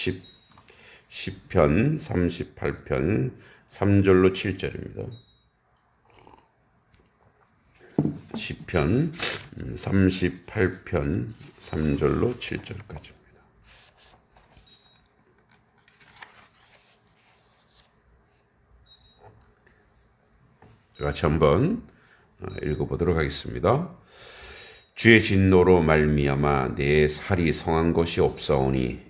10 10편 38편 3절로 7절입니다. 10편 38편 3절로 7절까지입니다. 같이 한번 어, 읽어보도록 하겠습니다. 주의 진노로 말미암아 내 살이 성한 것이 없사오니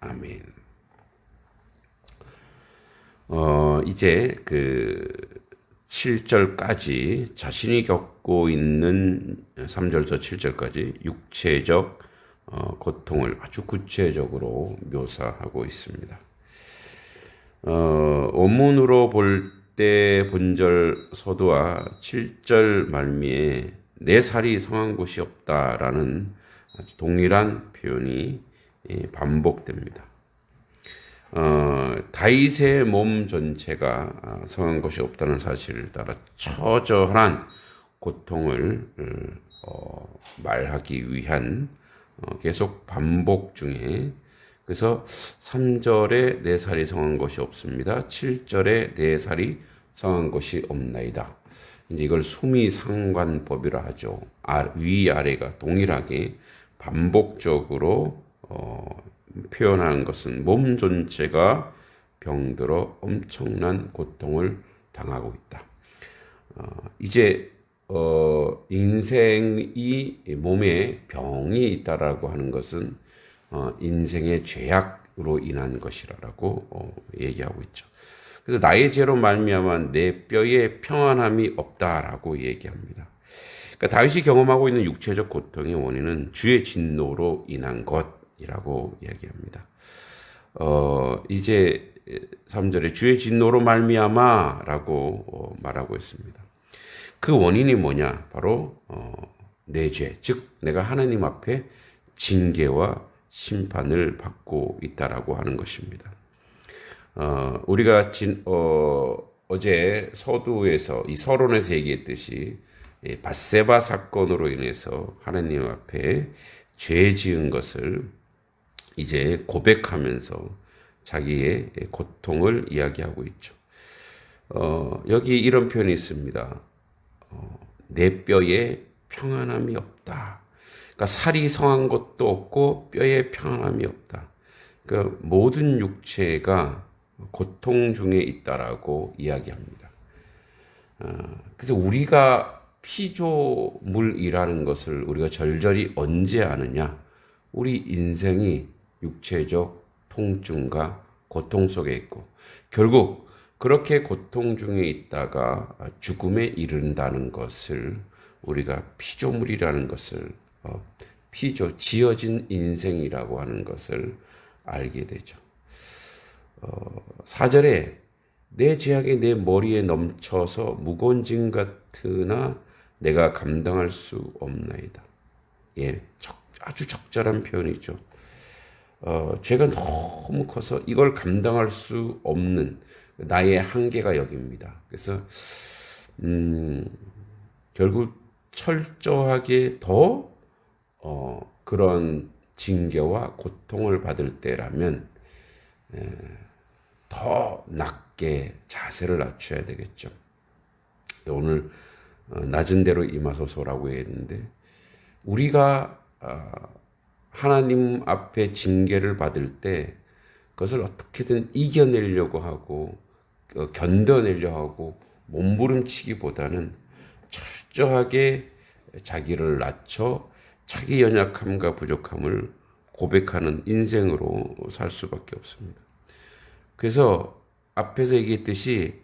아멘. 어, 이제 그 7절까지 자신이 겪고 있는 3절부터 7절까지 육체적 어, 고통을 아주 구체적으로 묘사하고 있습니다. 어, 원문으로 볼 때 본절 서두와 7절 말미에 내 살이 성한 곳이 없다라는 동일한 표현이 예, 반복됩니다. 어, 다윗의 몸 전체가 성한 것이 없다는 사실을 따라 처절한 고통을 어, 말하기 위한 어, 계속 반복 중에 그래서 3절에 네 살이 성한 것이 없습니다. 7절에 네 살이 성한 것이 없나이다. 이제 이걸 수미상관법이라 하죠. 아, 위아래가 동일하게 반복적으로 어, 표현하는 것은 몸 전체가 병들어 엄청난 고통을 당하고 있다. 어, 이제 어, 인생이 몸에 병이 있다라고 하는 것은 어, 인생의 죄악으로 인한 것이라고 어, 얘기하고 있죠. 그래서 나의 죄로 말미암아 내 뼈에 평안함이 없다라고 얘기합니다. 그러니까 다윗이 경험하고 있는 육체적 고통의 원인은 주의 진노로 인한 것 이라고 이야기합니다. 어, 이제 3절에 주의 진노로 말미암아 라고 어, 말하고 있습니다. 그 원인이 뭐냐? 바로 어, 내 죄, 즉 내가 하나님 앞에 징계와 심판을 받고 있다라고 하는 것입니다. 어, 우리가 진, 어, 어제 서두에서 이 서론에서 얘기했듯이 바세바 사건으로 인해서 하나님 앞에 죄 지은 것을 이제 고백하면서 자기의 고통을 이야기하고 있죠. 어, 여기 이런 표현이 있습니다. 어, 내 뼈에 평안함이 없다. 그러니까 살이 성한 것도 없고 뼈에 평안함이 없다. 그러니까 모든 육체가 고통 중에 있다라고 이야기합니다. 어, 그래서 우리가 피조물이라는 것을 우리가 절절히 언제 아느냐? 우리 인생이 육체적 통증과 고통 속에 있고 결국 그렇게 고통 중에 있다가 죽음에 이른다는 것을 우리가 피조물이라는 것을 어, 피조, 지어진 인생이라고 하는 것을 알게 되죠. 어, 4절에 내 죄악이 내 머리에 넘쳐서 무거운 짐 같으나 내가 감당할 수 없나이다. 예, 적, 아주 적절한 표현이죠. 어, 죄가 너무 커서 이걸 감당할 수 없는 나의 한계가 여기입니다. 그래서 음, 결국 철저하게 더 어, 그런 징계와 고통을 받을 때라면 에, 더 낮게 자세를 낮춰야 되겠죠. 오늘 어, 낮은 대로 임하소서라고 했는데 우리가 어, 하나님 앞에 징계를 받을 때 그것을 어떻게든 이겨내려고 하고 어, 견뎌내려 하고 몸부림치기보다는 철저하게 자기를 낮춰 자기 연약함과 부족함을 고백하는 인생으로 살 수밖에 없습니다. 그래서 앞에서 얘기했듯이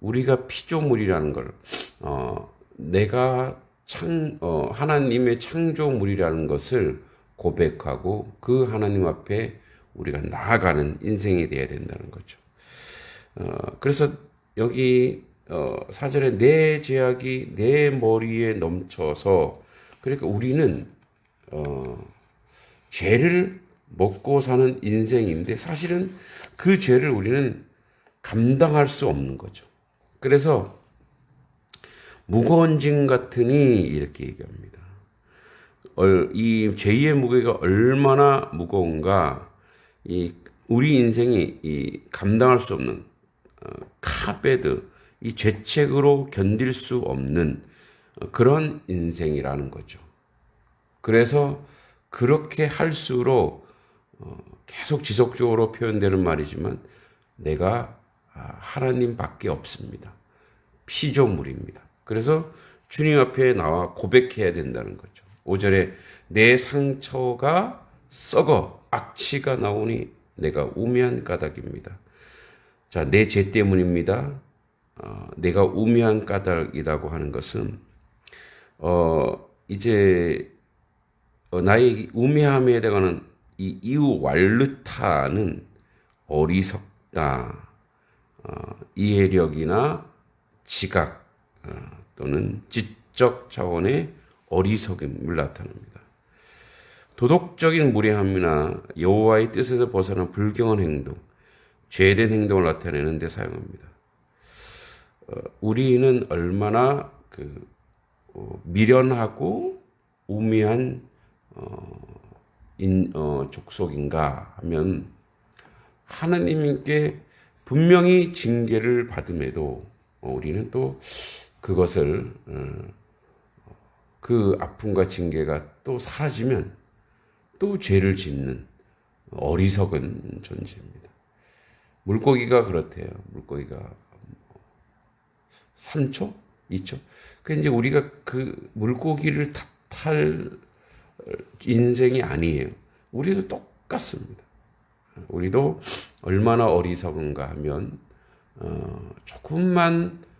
우리가 피조물이라는 걸, 어, 내가 창, 어, 하나님의 창조물이라는 것을 고백하고 그 하나님 앞에 우리가 나아가는 인생이 돼야 된다는 거죠. 어, 그래서 여기 어, 사절에 내 제약이 내 머리에 넘쳐서 그러니까 우리는 어, 죄를 먹고 사는 인생인데 사실은 그 죄를 우리는 감당할 수 없는 거죠. 그래서 무거운 짐 같으니 이렇게 얘기합니다. 이 죄의 무게가 얼마나 무거운가 이 우리 인생이 이 감당할 수 없는 어, 카베드 이 죄책으로 견딜 수 없는 어, 그런 인생이라는 거죠. 그래서 그렇게 할수록 어, 계속 지속적으로 표현되는 말이지만 내가 아, 하나님밖에 없습니다. 피조물입니다. 그래서 주님 앞에 나와 고백해야 된다는 거죠. 5절에 내 상처가 썩어 악취가 나오니 내가 우매한 까닭입니다. 자, 내 죄 때문입니다. 어, 내가 우매한 까닭이라고 하는 것은 어, 이제 어, 나의 우매함에 대한 이 이유 왈르타는 어리석다, 어, 이해력이나 지각 어, 또는 지적 차원의 어리석임을 나타냅니다. 도덕적인 무례함이나 여호와의 뜻에서 벗어난 불경한 행동, 죄된 행동을 나타내는 데 사용합니다. 어, 우리는 얼마나 그 어, 미련하고 우미한 어, 인, 어, 족속인가 하면 하나님께 분명히 징계를 받음에도 우리는 또 그것을 어, 그 아픔과 징계가 또 사라지면 또 죄를 짓는 어리석은 존재입니다. 물고기가 그렇대요. 물고기가 3초? 2초? 그 이제 우리가 그 물고기를 탓할 인생이 아니에요. 우리도 똑같습니다. 우리도 얼마나 어리석은가 하면 어, 조금만 어,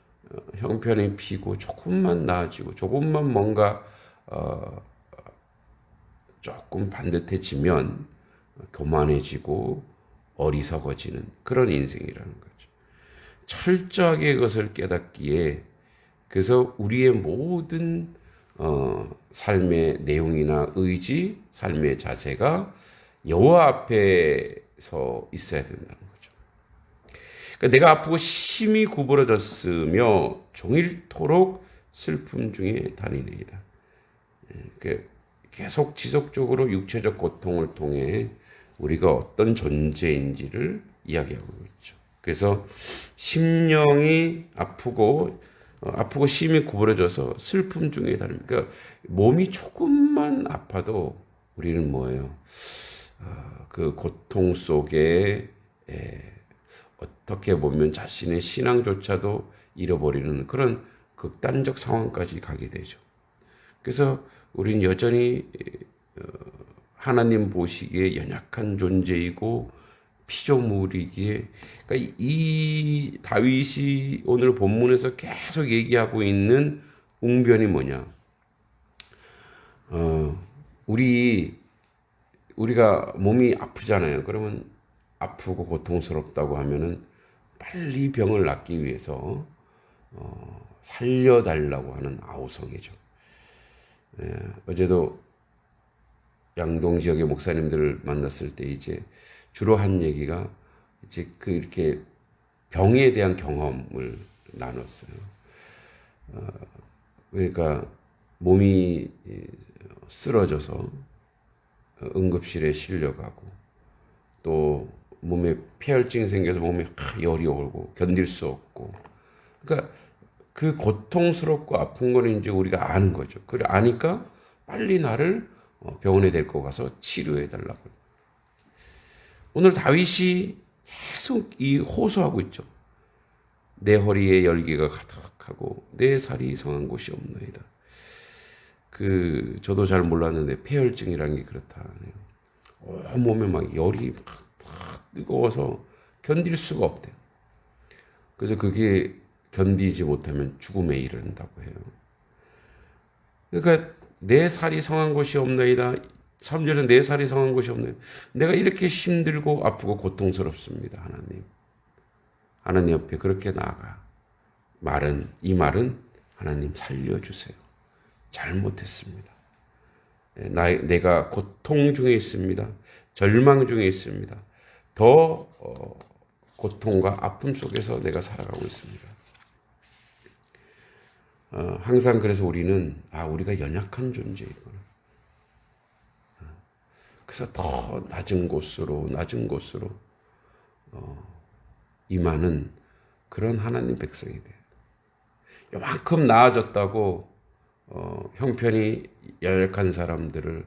형편이 피고 조금만 나아지고 조금만 뭔가 어, 조금 반듯해지면 교만해지고 어리석어지는 그런 인생이라는 거죠. 철저하게 그것을 깨닫기에 그래서 우리의 모든 어, 삶의 내용이나 의지, 삶의 자세가 여호와 앞에서 있어야 된다는 거죠. 그러니까 내가 아프고 심히 구부러졌으며 종일토록 슬픔 중에 다니네이다. 그 계속 지속적으로 육체적 고통을 통해 우리가 어떤 존재인지를 이야기하고 있죠. 그래서 심령이 아프고 어, 아프고 심히 구부러져서 슬픔 중에 다릅니다. 그러니까 몸이 조금만 아파도 우리는 뭐예요? 어, 그 고통 속에 에, 어떻게 보면 자신의 신앙조차도 잃어버리는 그런 극단적 상황까지 가게 되죠. 그래서 우리는 여전히 어, 하나님 보시기에 연약한 존재이고 피조물이기에 그러니까 이 다윗이 오늘 본문에서 계속 얘기하고 있는 웅변이 뭐냐? 어, 우리 우리가 몸이 아프잖아요. 그러면 아프고 고통스럽다고 하면은 빨리 병을 낫기 위해서 어, 살려달라고 하는 아우성이죠. 예, 어제도 양동 지역의 목사님들을 만났을 때 이제 주로 한 얘기가 이제 그 이렇게 병에 대한 경험을 나눴어요. 어, 그러니까 몸이 쓰러져서 응급실에 실려가고 또 몸에 폐혈증이 생겨서 몸에 열이 오고 견딜 수 없고 그러니까 그 고통스럽고 아픈 거는 이제 우리가 아는 거죠. 그래 아니까 빨리 나를 어, 병원에 데리고 가서 치료해 달라고. 오늘 다윗이 계속 이 호소하고 있죠. 내 허리에 열기가 가득하고 내 살이 성한 곳이 없나이다. 그 저도 잘 몰랐는데 폐혈증이라는 게 그렇다네요. 온 몸에 막 열이 막 뜨거워서 견딜 수가 없대요. 그래서 그게 견디지 못하면 죽음에 이른다고 해요. 그러니까 내 살이 성한 곳이 없나이다. 3절에 내 살이 성한 곳이 없네. 내가 이렇게 힘들고 아프고 고통스럽습니다. 하나님. 하나님 옆에 그렇게 나아가. 말은, 이 말은 하나님 살려주세요. 잘못했습니다. 예, 나, 내가 고통 중에 있습니다. 절망 중에 있습니다. 더 어, 고통과 아픔 속에서 내가 살아가고 있습니다. 어, 항상 그래서 우리는 아 우리가 연약한 존재이구나. 어, 그래서 더 낮은 곳으로 낮은 곳으로 어, 임하는 그런 하나님 백성이 돼. 요만큼 나아졌다고 어, 형편이 연약한 사람들을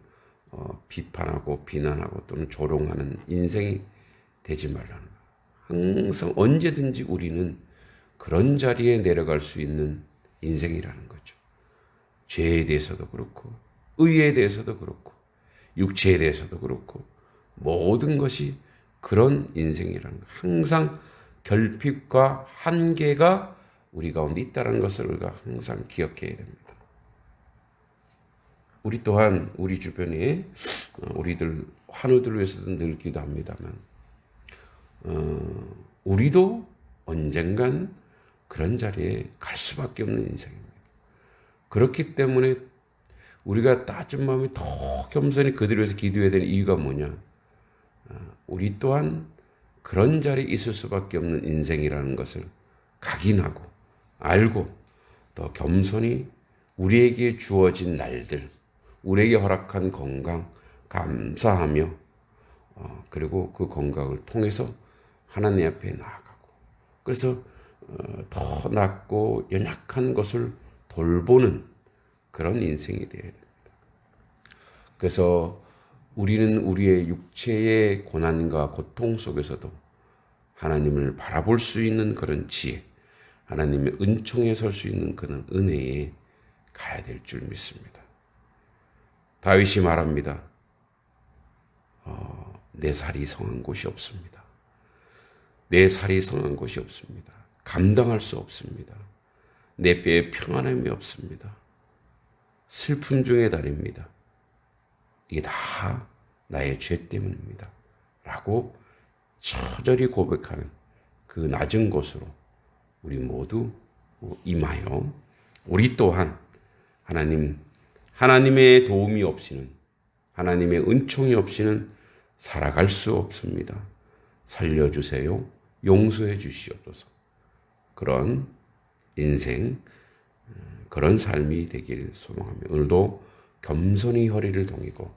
어, 비판하고 비난하고 또는 조롱하는 인생이 되지 말라는. 항상 언제든지 우리는 그런 자리에 내려갈 수 있는 인생이라는 거죠. 죄에 대해서도 그렇고, 의에 대해서도 그렇고, 육체에 대해서도 그렇고, 모든 것이 그런 인생이라는 거. 항상 결핍과 한계가 우리 가운데 있다는 것을 우리가 항상 기억해야 됩니다. 우리 또한 우리 주변에 어, 우리들 환우들을 위해서도 늘 기도합니다만, 어, 우리도 언젠간 그런 자리에 갈 수밖에 없는 인생입니다. 그렇기 때문에 우리가 따진 마음이 더 겸손히 그들을 위해서 기도해야 되는 이유가 뭐냐? 어, 우리 또한 그런 자리에 있을 수밖에 없는 인생이라는 것을 각인하고 알고 더 겸손히 우리에게 주어진 날들, 우리에게 허락한 건강 감사하며 어, 그리고 그 건강을 통해서 하나님 앞에 나아가고 그래서 어, 더 낫고 연약한 것을 돌보는 그런 인생이 되어야 됩니다. 그래서 우리는 우리의 육체의 고난과 고통 속에서도 하나님을 바라볼 수 있는 그런 지혜, 하나님의 은총에 설 수 있는 그런 은혜에 가야 될 줄 믿습니다. 다윗이 말합니다. 어, 내 살이 성한 곳이 없습니다. 내 살이 성한 곳이 없습니다. 감당할 수 없습니다. 내 뼈에 평안함이 없습니다. 슬픔 중에 달입니다. 이게 다 나의 죄 때문입니다. 라고 처절히 고백하는 그 낮은 곳으로 우리 모두 임하여 우리 또한 하나님, 하나님의 도움이 없이는 하나님의 은총이 없이는 살아갈 수 없습니다. 살려주세요. 용서해 주시옵소서. 그런 인생, 그런 삶이 되길 소망하며 오늘도 겸손히 허리를 동이고